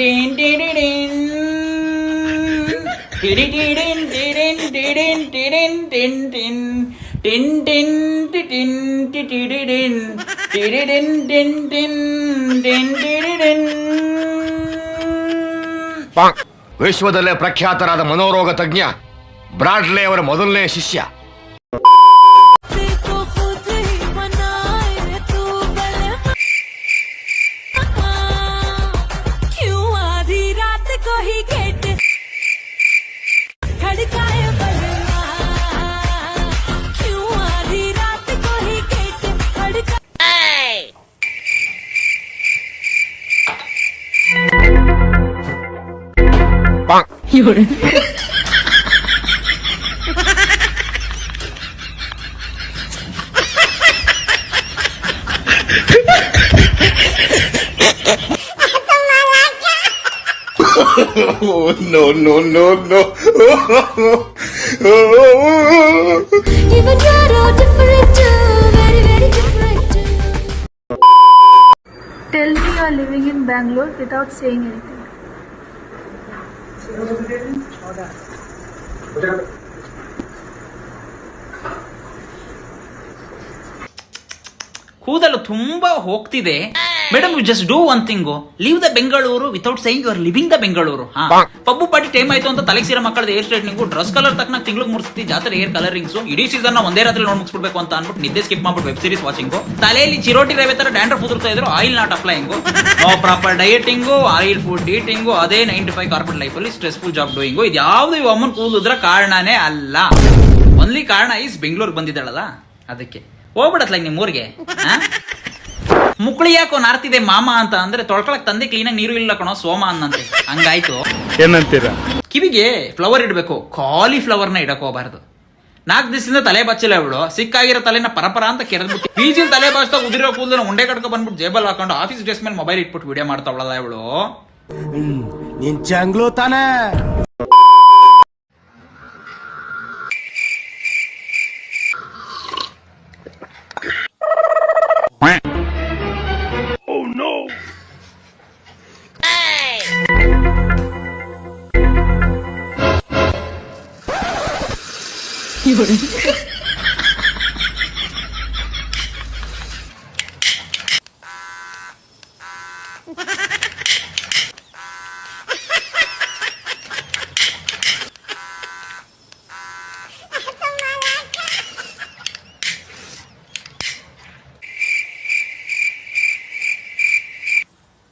Did ವಿಶ್ವದಲ್ಲೇ ಪ್ರಖ್ಯಾತರಾದ ಮನೋರೋಗ ತಜ್ಞ ಬ್ರಾಡ್ಲೆ ಅವರ ಮೊದಲನೇ ಶಿಷ್ಯ 有人。oh, no, no, no, no. Oh. Even you different too. Very, very different too. Tell me you're living in Bangalore without saying anything. ಕೂದಲು ತುಂಬಾ ಹೋಗ್ತಿದೆ. Madam you just do one thing leave the Bengaluru without saying you are living the Bengaluru pub party time ಆಯ್ತು ಅಂತ ತಲೆಗೆ ಸೀರೆ ಮಕ್ಕಳದ hair straightening dress colour ತಕ್ಕ ತಿಂಗ್ಳಿಗೆ ಮೂರು ಜಾತ್ರೆ ಏರ್ ಕಲರಿಂಗ್ಸ್ ಇಡೀ ಸೀಸನ್ ಒಂದೇ ರಾತ್ರಿ ನೋಡಿ ಮುಗಿಸ್ಬಿಡ್ಬೇಕು ಅಂತ ಅನ್ಬಿಟ್ಟು ನಿದ್ದೆ ಸ್ಕಿಪ್ ಮಾಡ್ಬಿಟ್ಟು ವೆಬ್ ಸೀರೀಸ್ ವಾಚಿಂಗು ತಲೆಯಲ್ಲಿ ಚಿರೋಟಿ ರವೆ ತರ ಡ್ಯಾಂಡ್ರಫ್ ಉದುರ್ತಾ ಇದ್ರು oil not applying no proper dieting oil food eating ಅದೇ ನೈಂಟಿ ಫೈವ್ ಕಾರ್ಪೊರೇಟ್ ಲೈಫಲ್ಲಿ ಸ್ಟ್ರೆಸ್ಫುಲ್ ಜಾಬ್ ಡೂಯಿಂಗು ಇದು ಯಾವ್ದು ಈ ಅಮ್ಮನ್ ಕೂದಲಿದ್ರ ಕಾರಣನೇ ಅಲ್ಲ. ಓನ್ಲಿ ಕಾರಣ ಈಸ್ ಬೆಂಗಳೂರಿಗೆ ಬಂದಿದ್ದಾಳಲ್ಲ ಅದಕ್ಕೆ. ಹೋಗ್ಬಿಡತ್ಲ ನಿಮ್ಮ ಊರಿಗೆ ಮುಕ್ಳಿ ಯಾಕೋ ನಾರ್ತಿದೆ ಮಾಮ ಅಂತ ಅಂದ್ರೆ ತೊಳ್ಕೊಳಕ್ ತಂದೆ ಕ್ಲೀನಾಗಿ ನೀರು ಇಲ್ಲ ಕಣೋ ಸೋಮ ಅನ್ನಂತೆ. ಹಂಗಾಯ್ತು. ಏನಂತೀರ? ಕಿವಿಗೆ ಫ್ಲವರ್ ಇಡಬೇಕು ಖಾಲಿ ಫ್ಲವರ್ನ ಇಡಕ್ ಹೋಗ್ಬಾರ್ದು. ನಾಲ್ಕು ದಿವಸದಿಂದ ತಲೆ ಬಚ್ಚಿಲ್ಲ ಇವಳು ಸಿಕ್ಕಾಗಿರೋ ತಲೆನ ಪರಪರ ಅಂತ ಕೆರೆದ್ಬಿಟ್ಟು ಪೀಜಿಲ್ ತಲೆ ಬಾಚ್ತಾ ಉದಿರೋ ಕೂದಲು ಉಂಡೆ ಕಡ್ಕೊ ಬಂದ್ಬಿಟ್ಟು ಜೇಬಲ್ ಹಾಕೊಂಡು ಆಫೀಸ್ ಡ್ರೆಸ್ ಮೇಲೆ ಮೊಬೈಲ್ ಇಟ್ಬಿಟ್ಟು ವಿಡಿಯೋ ಮಾಡ್ತಾವಳಲ್ಲ ಇವಳು. ನೀನ್ ಚಂಗ್ಲು ತಾನೇ.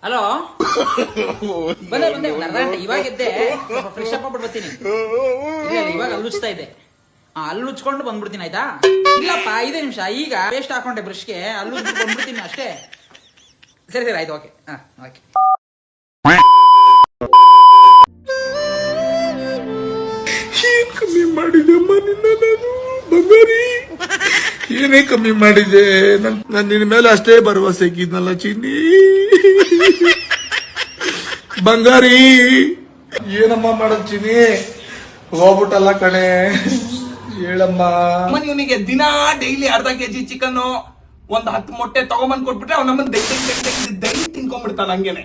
ಹಲೋ ಬಂದೆ ಬಂದೆ ಒಂದ್ ಅರ್ಧ ಗಂಟೆ ಇವಾಗ ಎದ್ದೆ ಸ್ವಲ್ಪ ಫ್ರೆಶ್ ಅಪ್ ಮಾಡ್ಬಿಟ್ಟು ಬರ್ತೀನಿ ಇಲ್ಲ ಇಲ್ಲ, ಇವಾಗ ಅಲ್ಲುಚ್ತಾ ಇದೆ ಹಾ ಅಲ್ಲಿ ಉಚ್ಕೊಂಡು ಬಂದ್ಬಿಡ್ತೀನಿ, ಆಯ್ತಾ? ಇಲ್ಲಪ್ಪ, ಐದೇ ನಿಮಿಷ. ಈಗ ಪೇಸ್ಟ್ ಹಾಕೊಂಡೆ ಬ್ರಷ್ಗೆ ಅಲ್ಲು ಬಂದ್ಬಿಡ್ತೀನಿ ಅಷ್ಟೇ. ಸರಿ ಸರಿ, ಆಯ್ತು, ಓಕೆ. ಹಾ, ಓಕೆ. ಕಮ್ಮಿ ಮಾಡಿದೆಮ್ಮ ನಿನ್ನ ನಾನು, ಬಂಗಾರಿ? ಏನೇ ಕಮ್ಮಿ ಮಾಡಿದೆ? ನನ್ ನನ್ ನಿನ್ನ ಮೇಲೆ ಅಷ್ಟೇ ಭರವಸೆ ಇದ್ನಲ್ಲ ಚಿನ್ನಿ. ಬಂಗಾರಿ. ಏನಮ್ಮ ಮಾಡೋದ್ ಚಿನ್ನಿ? ಹೋಗ್ಬಿಟ್ಟಲ್ಲ ಕಣೆ. ಹೇಳಮ್ಮ. ಇವನಿಗೆ ದಿನ ಡೈಲಿ ಅರ್ಧ ಕೆಜಿ ಚಿಕನ್ ಒಂದ್ ಹತ್ತು ಮೊಟ್ಟೆ ತಗೊಂಬಂದ್ ಕೊಟ್ಬಿಟ್ರೆ ಅವ್ನ ನಮ್ಮನ್ನ ದೈ ದೈ ತಿನ್ಕೊಂಡ್ಬಿಡ್ತಾನ ಹಂಗೇನೆ.